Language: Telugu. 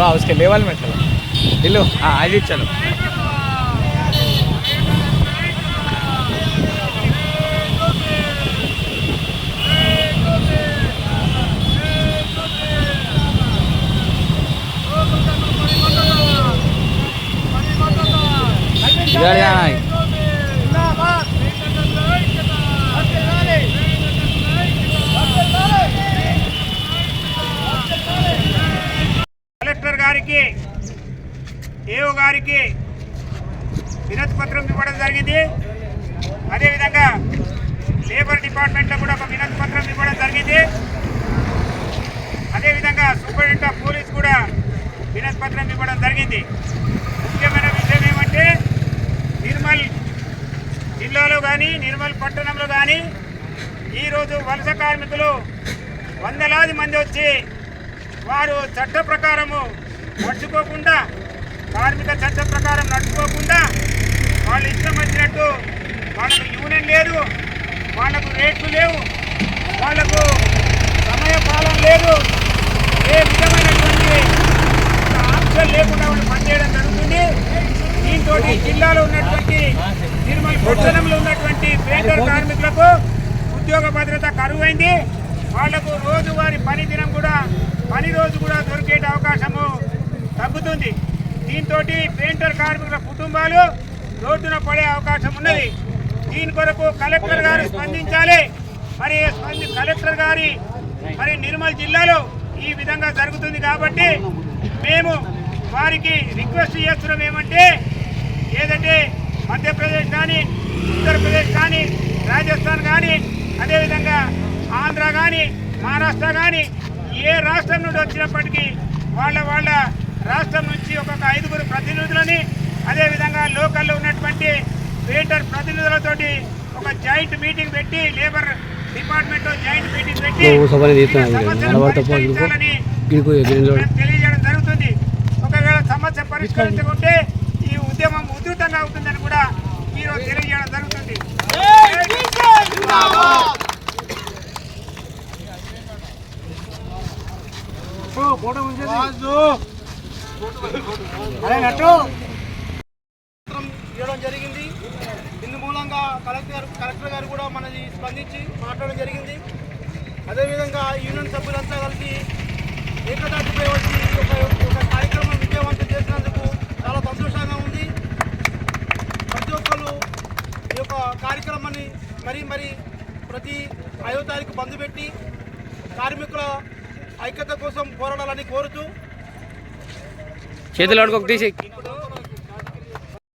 हाँ उसके लेवल में चलो। दिलो हाँ आज चलो। इधर जाना గారికి ఏఓ గారికి వినతి పత్రం ఇవ్వడం జరిగింది. అదేవిధంగా లేబర్ డిపార్ట్మెంట్లో కూడా ఒక వినతి పత్రం ఇవ్వడం జరిగింది. అదేవిధంగా సూపరింటెండెంట్ ఆఫ్ పోలీస్ కూడా వినతి పత్రం ఇవ్వడం జరిగింది. ముఖ్యమైన విషయం ఏమంటే నిర్మల్ జిల్లాలో కానీ నిర్మల్ పట్టణంలో కానీ ఈరోజు వలస కార్మికులు వందలాది మంది వచ్చి వారు చట్ట ప్రకారము మర్చిపోకుండా కార్మిక చట్ట ప్రకారం నడుచుకోకుండా వాళ్ళు ఇష్టం వచ్చినట్టు వాళ్ళకు యూనియన్ లేదు వాళ్ళకు రేట్లు లేవు వాళ్ళకు సమయ పాలన లేదు. ఏ విధమైనటువంటి ఆప్షన్ లేకుండా వాళ్ళు పనిచేయడం జరుగుతుంది. దీంతో జిల్లాలో ఉన్నటువంటి నిర్మల్ పట్టణంలో ఉన్నటువంటి పేదల కార్మికులకు ఉద్యోగ భద్రత కరువైంది. వాళ్ళకు రోజువారి పని దినం కూడా పని రోజు కూడా దొరికే అవకాశము తగ్గుతుంది దీంతో పెయింటర్ కార్మికుల కుటుంబాలు రోడ్డున పడే అవకాశం ఉన్నది. దీని కొరకు కలెక్టర్ గారు స్పందించాలి. మరి స్పంది కలెక్టర్ గారి మరి నిర్మల్ జిల్లాలో ఈ విధంగా జరుగుతుంది కాబట్టి మేము వారికి రిక్వెస్ట్ చేస్తున్నాం ఏమంటే ఏదంటే మధ్యప్రదేశ్ కానీ ఉత్తరప్రదేశ్ కానీ రాజస్థాన్ కానీ అదేవిధంగా ఆంధ్ర కానీ మహారాష్ట్ర కానీ ఏ రాష్ట్రం నుండి వచ్చినప్పటికీ వాళ్ళ వాళ్ళ రాష్ట్రం నుంచి ఒక్కొక్క ఐదుగురు ప్రతినిధులని అదేవిధంగా లోకల్లో ఉన్నటువంటి వెయిటర్ ప్రతినిధులతోటి ఒక జాయింట్ మీటింగ్ పెట్టి లేబర్ డిపార్ట్మెంట్ జాయింట్ మీటింగ్ పెట్టి తెలియజేయడం జరుగుతుంది. ఒకవేళ సమస్య పరిష్కరించకుంటే ఈ ఉద్యమం ఉధృతంగా అవుతుందని కూడా ఈరోజు తెలియజేయడం జరుగుతుంది. పత్రం ఇవ్వడం జరిగింది. ఇందు మూలంగా కలెక్టర్ గారు కలెక్టర్ గారు కూడా మనది స్పందించి మాట్లాడడం జరిగింది. అదేవిధంగా యూనియన్ సభ్యులంతా కలిసి ఏకదాటిపై వచ్చి ఒక ఒక కార్యక్రమం విజయవంతం చేసినందుకు చాలా సంతోషంగా ఉంది. ప్రతి ఒక్కరు ఈ యొక్క కార్యక్రమాన్ని మరీ మరీ ప్రతి ఐదో తారీఖు బంద్ పెట్టి కార్మికుల ఐక్యత కోసం పోరాడాలని కోరుతూ చేతులు అడుగు తీసి.